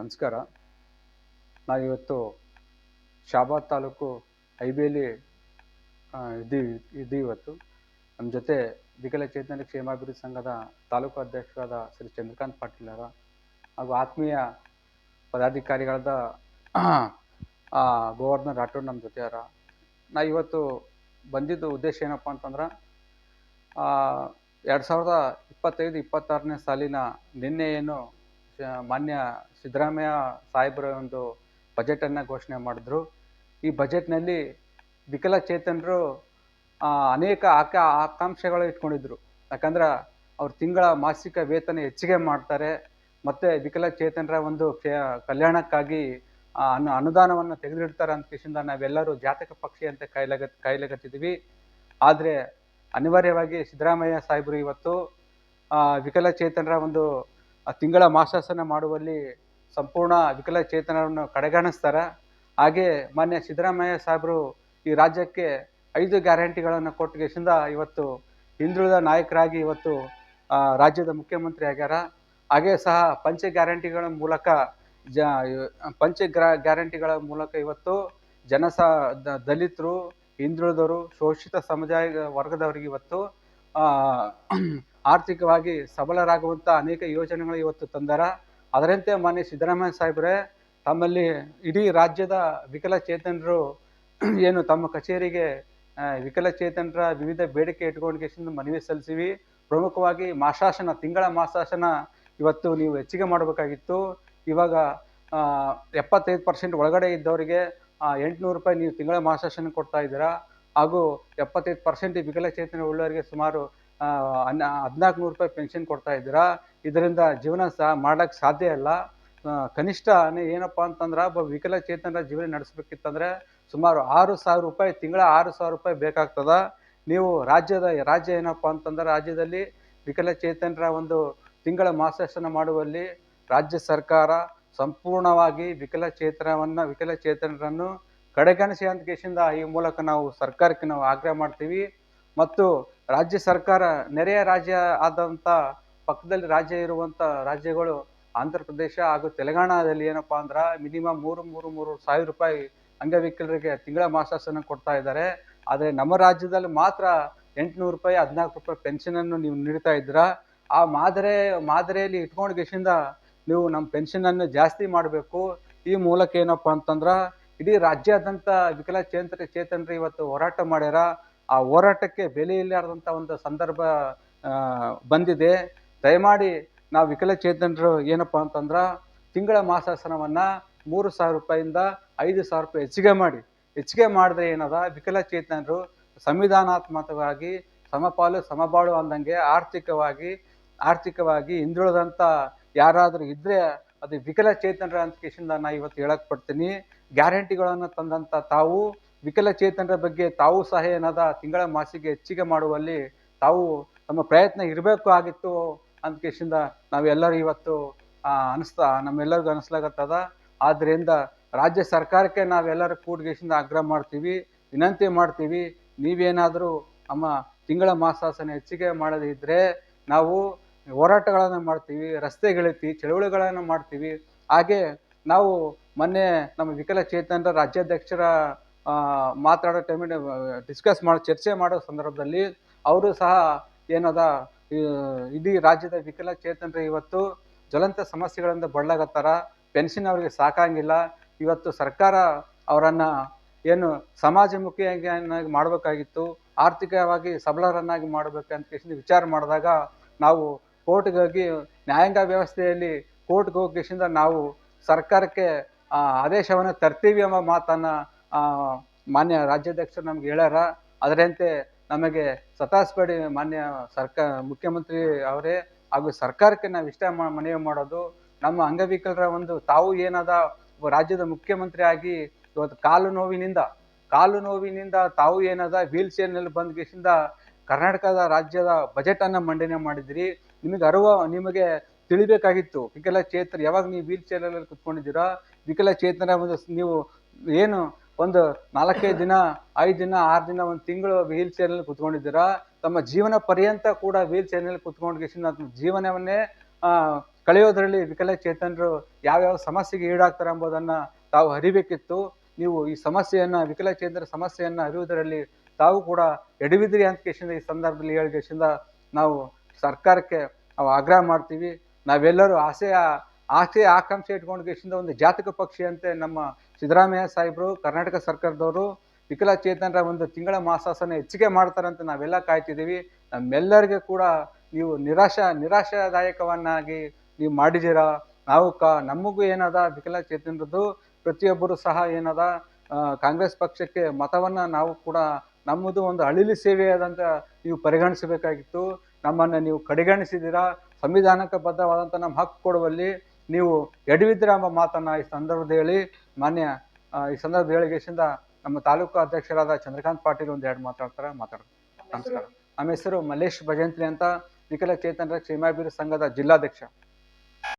ನಮಸ್ಕಾರ. ನಾವಿವತ್ತು ಶಾಬಾದ್ ತಾಲೂಕು ಐಬೇಲಿ ಇದ್ದೀವಿ ಇದ್ದೀವಿ ಇವತ್ತು. ನಮ್ಮ ಜೊತೆ ವಿಕಲಚೇತನ ಕ್ಷೇಮಾಭಿವೃದ್ಧಿ ಸಂಘದ ತಾಲೂಕು ಅಧ್ಯಕ್ಷರಾದ ಶ್ರೀ ಚಂದ್ರಕಾಂತ್ ಪಾಟೀಲ್ ಅವರ ಹಾಗೂ ಆತ್ಮೀಯ ಪದಾಧಿಕಾರಿಗಳಾದ ಗೋವರ್ಧನ್ ರಾಠೋಡ್ ನಮ್ಮ ಜೊತೆ ಅವರ. ನಾ ಇವತ್ತು ಬಂದಿದ್ದು ಉದ್ದೇಶ ಏನಪ್ಪ ಅಂತಂದ್ರೆ ಎರಡು ಸಾವಿರದ ಇಪ್ಪತ್ತೈದು, ಇಪ್ಪತ್ತಾರನೇ ಸಾಲಿನ ನಿನ್ನೆ ಏನು ಮಾನ್ಯ ಸಿದ್ದರಾಮಯ್ಯ ಸಾಹೇಬರ ಒಂದು ಬಜೆಟನ್ನು ಘೋಷಣೆ ಮಾಡಿದ್ರು. ಈ ಬಜೆಟ್ನಲ್ಲಿ ವಿಕಲಚೇತನರು ಅನೇಕ ಆಕ, ಆಕಾಂಕ್ಷೆಗಳು ಇಟ್ಕೊಂಡಿದ್ರು. ಯಾಕಂದ್ರೆ ಅವ್ರ ತಿಂಗಳ ಮಾಸಿಕ ವೇತನ ಹೆಚ್ಚಿಗೆ ಮಾಡ್ತಾರೆ, ಮತ್ತು ವಿಕಲಚೇತನರ ಒಂದು ಕಲ್ಯಾಣಕ್ಕಾಗಿ ಅನು, ಅನುದಾನವನ್ನು ತೆಗೆದಿಡ್ತಾರೆ ಅಂತ ಕಿಶಿಂದ ನಾವೆಲ್ಲರೂ ಜಾತಕ ಪಕ್ಷಿ ಅಂತ ಕಾಯ್ಲಾಗ, ಕಾಯ್ಲಾಗತ್ತಿದ್ವಿ. ಆದರೆ ಅನಿವಾರ್ಯವಾಗಿ ಸಿದ್ದರಾಮಯ್ಯ ಸಾಹೇಬರು ಇವತ್ತು ವಿಕಲಚೇತನರ ಒಂದು ಆ, ತಿಂಗಳ ಮಾಸಾಸನ ಮಾಡುವಲ್ಲಿ ಸಂಪೂರ್ಣ ವಿಕಲಚೇತನರನ್ನು ಕಡೆಗಣಿಸ್ತಾರೆ. ಹಾಗೆ ಮಾನ್ಯ ಸಿದ್ದರಾಮಯ್ಯ ಸಾಹೇಬರು ಈ ರಾಜ್ಯಕ್ಕೆ ಐದು ಗ್ಯಾರಂಟಿಗಳನ್ನು ಕೊಟ್ಟಿಗೆಸಿಂದ ಇವತ್ತು ಹಿಂದುಳಿದ ನಾಯಕರಾಗಿ ಇವತ್ತು ರಾಜ್ಯದ ಮುಖ್ಯಮಂತ್ರಿ ಆಗ್ಯಾರ. ಹಾಗೆ ಸಹ ಪಂಚ ಗ್ಯಾರಂಟಿಗಳ ಮೂಲಕ ಜ ಪಂಚ ಗ್ಯಾರಂಟಿಗಳ ಮೂಲಕ ಇವತ್ತು ಜನಸ ದ- ದಲಿತರು ಹಿಂದುಳಿದವರು ಶೋಷಿತ ಸಮುದಾಯ ವರ್ಗದವರಿಗೆ ಇವತ್ತು ಆರ್ಥಿಕವಾಗಿ ಸಬಲರಾಗುವಂಥ ಅನೇಕ ಯೋಜನೆಗಳು ಇವತ್ತು ತಂದಾರ. ಅದರಂತೆ ಮಾನ್ಯ ಸಿದ್ದರಾಮಯ್ಯ ಸಾಹೇಬ್ರೆ, ತಮ್ಮಲ್ಲಿ ಇಡೀ ರಾಜ್ಯದ ವಿಕಲಚೇತನರು ಏನು ತಮ್ಮ ಕಚೇರಿಗೆ ವಿಕಲಚೇತನರ ವಿವಿಧ ಬೇಡಿಕೆ ಇಟ್ಕೊಂಡು ಮನವಿ ಸಲ್ಲಿಸಿವಿ. ಪ್ರಮುಖವಾಗಿ ಮಾಸಾಶನ, ತಿಂಗಳ ಮಾಸಾಶನ ಇವತ್ತು ನೀವು ಹೆಚ್ಚಿಗೆ ಮಾಡಬೇಕಾಗಿತ್ತು. ಇವಾಗ ಎಪ್ಪತ್ತೈದು ಪರ್ಸೆಂಟ್ ಒಳಗಡೆ ಇದ್ದವರಿಗೆ ಎಂಟುನೂರು ರೂಪಾಯಿ ನೀವು ತಿಂಗಳ ಮಾಸಾಶನ ಕೊಡ್ತಾ ಇದ್ದೀರಾ. ಹಾಗೂ ಎಪ್ಪತ್ತೈದು ಪರ್ಸೆಂಟ್ ವಿಕಲಚೇತನ ಉಳ್ಳವರಿಗೆ ಸುಮಾರು ಹನ್ನ ಹದಿನಾಲ್ಕು ನೂರು ರೂಪಾಯಿ ಪೆನ್ಷನ್ ಕೊಡ್ತಾ ಇದ್ದೀರಾ, ಇದರಿಂದ ಜೀವನ ಸಹ ಮಾಡಕ್ಕೆ ಸಾಧ್ಯ ಇಲ್ಲ. ಕನಿಷ್ಠ ಏನಪ್ಪ ಅಂತಂದ್ರೆ, ಒಬ್ಬ ವಿಕಲಚೇತನರ ಜೀವನ ನಡೆಸಬೇಕಿತ್ತಂದ್ರೆ ಸುಮಾರು ಆರು ಸಾವಿರ ರೂಪಾಯಿ, ತಿಂಗಳ ಆರು ಸಾವಿರ ರೂಪಾಯಿ ಬೇಕಾಗ್ತದ. ನೀವು ರಾಜ್ಯದ, ರಾಜ್ಯ ಏನಪ್ಪ ಅಂತಂದ್ರೆ, ರಾಜ್ಯದಲ್ಲಿ ವಿಕಲಚೇತನರ ಒಂದು ತಿಂಗಳ ಮಾಸಾಶನ ಮಾಡುವಲ್ಲಿ ರಾಜ್ಯ ಸರ್ಕಾರ ಸಂಪೂರ್ಣವಾಗಿ ವಿಕಲಚೇತನವನ್ನು, ವಿಕಲಚೇತನರನ್ನು ಕಡೆಗಣಿಸಿ ಅಂತ ಈ ಮೂಲಕ ನಾವು ಸರ್ಕಾರಕ್ಕೆ ನಾವು ಆಗ್ರಹ ಮಾಡ್ತೀವಿ. ಮತ್ತು ರಾಜ್ಯ ಸರ್ಕಾರ, ನೆರೆಯ ರಾಜ್ಯ ಆದಂಥ ಪಕ್ಕದಲ್ಲಿ ರಾಜ್ಯ ಇರುವಂಥ ರಾಜ್ಯಗಳು ಆಂಧ್ರ ಪ್ರದೇಶ ಹಾಗೂ ತೆಲಂಗಾಣದಲ್ಲಿ ಏನಪ್ಪಾ ಅಂದ್ರೆ ಮಿನಿಮಮ್ ಮೂರು ಮೂರು ಮೂರು ಸಾವಿರ ರೂಪಾಯಿ ಅಂಗವಿಕಲರಿಗೆ ತಿಂಗಳ ಮಾಸಾಸನ ಕೊಡ್ತಾ ಇದ್ದಾರೆ. ಆದರೆ ನಮ್ಮ ರಾಜ್ಯದಲ್ಲಿ ಮಾತ್ರ ಎಂಟುನೂರು ರೂಪಾಯಿ, ಹದಿನಾಲ್ಕು ರೂಪಾಯಿ ಪೆನ್ಷನನ್ನು ನೀವು ನೀಡ್ತಾ ಇದ್ದೀರಾ. ಆ ಮಾದರಿ, ಮಾದರಿಯಲ್ಲಿ ಇಟ್ಕೊಂಡು ಗೆಸಿಂದ ನೀವು ನಮ್ಮ ಪೆನ್ಷನನ್ನು ಜಾಸ್ತಿ ಮಾಡಬೇಕು. ಈ ಮೂಲಕ ಏನಪ್ಪ ಅಂತಂದ್ರೆ ಇಡೀ ರಾಜ್ಯಾದ್ಯಂತ ವಿಕಲಚೇತನ, ಚೇತನರು ಇವತ್ತು ಹೋರಾಟ ಮಾಡ್ಯಾರ. ಆ ಹೋರಾಟಕ್ಕೆ ಬೆಲೆ ಇಲ್ಲಾರ್ದಂಥ ಒಂದು ಸಂದರ್ಭ ಬಂದಿದೆ. ದಯಮಾಡಿ ನಾವು ವಿಕಲಚೇತನರು ಏನಪ್ಪ ಅಂತಂದ್ರೆ, ತಿಂಗಳ ಮಾಸಾಸನವನ್ನು ಮೂರು ಸಾವಿರ ರೂಪಾಯಿಂದ ಐದು ಸಾವಿರ ರೂಪಾಯಿ ಹೆಚ್ಚಿಗೆ ಮಾಡಿ. ಹೆಚ್ಚಿಗೆ ಮಾಡಿದ್ರೆ ಏನದ? ವಿಕಲಚೇತನರು ಸಂವಿಧಾನಾತ್ಮಕವಾಗಿ ಸಮಪಾಲು ಸಮಬಾಳು ಅಂದಂಗೆ ಆರ್ಥಿಕವಾಗಿ ಆರ್ಥಿಕವಾಗಿ ಹಿಂದುಳಿದಂಥ ಯಾರಾದರೂ ಇದ್ದರೆ ಅದು ವಿಕಲಚೇತನರ ಅಂತ ಕೇಶಿಂದ ನಾ ಇವತ್ತು ಹೇಳಕ್ ಪಡ್ತೀನಿ. ಗ್ಯಾರಂಟಿಗಳನ್ನು ತಂದಂಥ ತಾವು ವಿಕಲಚೇತನರ ಬಗ್ಗೆ ತಾವು ಸಹ ಏನಾದ ತಿಂಗಳ ಮಾಸಿಗೆ ಹೆಚ್ಚಿಗೆ ಮಾಡುವಲ್ಲಿ ತಾವು ತಮ್ಮ ಪ್ರಯತ್ನ ಇರಬೇಕು ಆಗಿತ್ತು ಅಂತ ಕೇಸಿಂದ ನಾವೆಲ್ಲರೂ ಇವತ್ತು ಅನಿಸ್ತಾ, ನಮ್ಮೆಲ್ಲರಿಗೂ ಅನಿಸ್ಲಾಗತ್ತದ. ಆದ್ದರಿಂದ ರಾಜ್ಯ ಸರ್ಕಾರಕ್ಕೆ ನಾವೆಲ್ಲರೂ ಕೂಡ್ಗೇಸಿಂದ ಆಗ್ರಹ ಮಾಡ್ತೀವಿ, ವಿನಂತಿ ಮಾಡ್ತೀವಿ. ನೀವೇನಾದರೂ ನಮ್ಮ ತಿಂಗಳ ಮಾಸಾಸನ ಹೆಚ್ಚಿಗೆ ಮಾಡದಿದ್ದರೆ ನಾವು ಹೋರಾಟಗಳನ್ನು ಮಾಡ್ತೀವಿ ರಸ್ತೆಗಿಳಿತೀವಿ ಚಳುವಳಿಗಳನ್ನು ಮಾಡ್ತೀವಿ. ಹಾಗೆ ನಾವು ಮೊನ್ನೆ ನಮ್ಮ ವಿಕಲಚೇತನರ ರಾಜ್ಯಾಧ್ಯಕ್ಷರ ಮಾತಾಡೋ ಟೈಮಿನ ಡಿಸ್ಕಸ್ ಮಾಡೋ, ಚರ್ಚೆ ಮಾಡೋ ಸಂದರ್ಭದಲ್ಲಿ ಅವರು ಸಹ ಏನದ ಇಡೀ ರಾಜ್ಯದ ವಿಕಲಚೇತನರು ಇವತ್ತು ಜ್ವಲಂತ ಸಮಸ್ಯೆಗಳಿಂದ ಬಳಲಾಗತ್ತಾರ ಪೆನ್ಷನ್ ಅವರಿಗೆ ಸಾಕಾಗಿಲ್ಲ, ಇವತ್ತು ಸರ್ಕಾರ ಅವರನ್ನು ಏನು ಸಮಾಜಮುಖಿಯಾಗಿ ಮಾಡಬೇಕಾಗಿತ್ತು, ಆರ್ಥಿಕವಾಗಿ ಸಬಲರನ್ನಾಗಿ ಮಾಡಬೇಕಂತ ವಿಚಾರ ಮಾಡಿದಾಗ ನಾವು ಕೋರ್ಟ್ಗಾಗಿ ನ್ಯಾಯಾಂಗ ವ್ಯವಸ್ಥೆಯಲ್ಲಿ ಕೋರ್ಟ್ಗೆ ಹೋಗಿಸಿಂದ ನಾವು ಸರ್ಕಾರಕ್ಕೆ ಆದೇಶವನ್ನು ತರ್ತೀವಿ ಎಂಬ ಮಾತನ್ನು ಮಾನ್ಯ ರಾಜ್ಯಾಧ್ಯಕ್ಷರು ನಮ್ಗೆ ಹೇಳ್ಯಾರ. ಅದರಂತೆ ನಮಗೆ ಸತಾಯಿಸ್ಬೇಡಿ ಮಾನ್ಯ ಸರ್ಕಾರ ಮುಖ್ಯಮಂತ್ರಿ ಅವರೇ ಹಾಗೂ ಸರ್ಕಾರಕ್ಕೆ ನಾವು ಇಷ್ಟ ಮನವಿ ಮಾಡೋದು ನಮ್ಮ ಅಂಗವಿಕಲರ ಒಂದು ತಾವು ಏನಾದ ರಾಜ್ಯದ ಮುಖ್ಯಮಂತ್ರಿ ಆಗಿ ಇವತ್ತು ಕಾಲು ನೋವಿನಿಂದ ಕಾಲು ನೋವಿನಿಂದ ತಾವು ಏನದ ವೀಲ್ ಚೇರ್ನಲ್ಲಿ ಬಂದ್ ಕೇಸಿಂದ ಕರ್ನಾಟಕದ ರಾಜ್ಯದ ಬಜೆಟ್ ಅನ್ನ ಮಂಡನೆ ಮಾಡಿದ್ರಿ. ನಿಮಗೆ ಅರಿವ, ನಿಮಗೆ ತಿಳಿಬೇಕಾಗಿತ್ತು. ವಿಕಲಚೇತನ, ಯಾವಾಗ ನೀವು ವೀಲ್ ಚೇರಲ್ಲಿ ಕುತ್ಕೊಂಡಿದ್ದೀರಾ? ವಿಕಲಚೇತನ ಒಂದು ನೀವು ಏನು ಒಂದು ನಾಲ್ಕೈದು ದಿನ, ಐದು ದಿನ, ಆರು ದಿನ, ಒಂದು ತಿಂಗಳು ವೀಲ್ ಚೇರ್ನಲ್ಲಿ ಕುತ್ಕೊಂಡಿದ್ದೀರಾ? ತಮ್ಮ ಜೀವನ ಪರ್ಯಂತ ಕೂಡ ವೀಲ್ ಚೇರ್ನಲ್ಲಿ ಕುತ್ಕೊಂಡು ಜೀವನವನ್ನೇ ಕಳೆಯೋದರಲ್ಲಿ ವಿಕಲಚೇತನರು ಯಾವ್ಯಾವ ಸಮಸ್ಯೆಗೆ ಈಡಾಗ್ತಾರೆ ಎಂಬುದನ್ನ ತಾವು ಅರಿಬೇಕಿತ್ತು. ನೀವು ಈ ಸಮಸ್ಯೆಯನ್ನ ವಿಕಲಚೇತನರ ಸಮಸ್ಯೆಯನ್ನು ಅರಿಯುವುದರಲ್ಲಿ ತಾವು ಕೂಡ ಎಡವಿದ್ರಿ ಅಂತ ಕೇಶಿಂದ ಈ ಸಂದರ್ಭದಲ್ಲಿ ಹೇಳಿಕೆಸಿಂದ ನಾವು ಸರ್ಕಾರಕ್ಕೆ ನಾವು ಆಗ್ರಹ ಮಾಡ್ತೀವಿ. ನಾವೆಲ್ಲರೂ ಆಸೆ ಆಸೆ ಆಕಾಂಕ್ಷೆ ಇಟ್ಕೊಂಡು ಒಂದು ಜಾತಕ ಪಕ್ಷಿ ಅಂತೆ ನಮ್ಮ ಸಿದ್ದರಾಮಯ್ಯ ಸಾಹೇಬರು, ಕರ್ನಾಟಕ ಸರ್ಕಾರದವರು ವಿಕಲಚೇತನರ ಒಂದು ತಿಂಗಳ ಮಾಸಾಸನ ಹೆಚ್ಚಿಗೆ ಮಾಡ್ತಾರಂತ ನಾವೆಲ್ಲ ಕಾಯ್ತಿದ್ದೀವಿ. ನಮ್ಮೆಲ್ಲರಿಗೆ ಕೂಡ ನೀವು ನಿರಾಶಾ, ನಿರಾಶಾದಾಯಕವನ್ನಾಗಿ ನೀವು ಮಾಡಿದ್ದೀರಾ? ನಾವು ಕ, ನಮಗೂ ಏನದ? ವಿಕಲಚೇತನರದ್ದು ಪ್ರತಿಯೊಬ್ಬರು ಸಹ ಏನದ? ಕಾಂಗ್ರೆಸ್ ಪಕ್ಷಕ್ಕೆ ಮತವನ್ನು ನಾವು ಕೂಡ ನಮ್ಮದು ಒಂದು ಅಳಿಲಿ ಸೇವೆ ಆದಂಥ ನೀವು ಪರಿಗಣಿಸಬೇಕಾಗಿತ್ತು. ನಮ್ಮನ್ನು ನೀವು ಕಡೆಗಣಿಸಿದ್ದೀರಾ? ಸಂವಿಧಾನಕ್ಕೆ ಬದ್ಧವಾದಂಥ ನಮ್ಮ ಹಕ್ಕು ಕೊಡುವಲ್ಲಿ ನೀವು ಎಡವಿದ್ದೀರಾ ಎಂಬ ಮಾತನ್ನ ಈ ಸಂದರ್ಭದಲ್ಲಿ ಹೇಳಿ ಮಾನ್ಯ ಈ ಸಂದರ್ಭದ ಹೇಳಿಗೆಸಿಂದ ನಮ್ಮ ತಾಲೂಕು ಅಧ್ಯಕ್ಷರಾದ ಚಂದ್ರಕಾಂತ್ ಪಾಟೀಲ್ ಒಂದು ಎರಡು ಮಾತಾಡ್ತಾರೆ ಮಾತಾಡ್ತಾರೆ ನಮಸ್ಕಾರ. ನಮ್ಮ ಹೆಸರು ಮಲ್ಲೇಶ್ ಭಜಂತ್ರಿ ಅಂತ ವಿಕಲಚೇತನರ ಕ್ಷೇಮಾಭಿವೃದ್ಧಿ ಸಂಘದ ಜಿಲ್ಲಾಧ್ಯಕ್ಷ.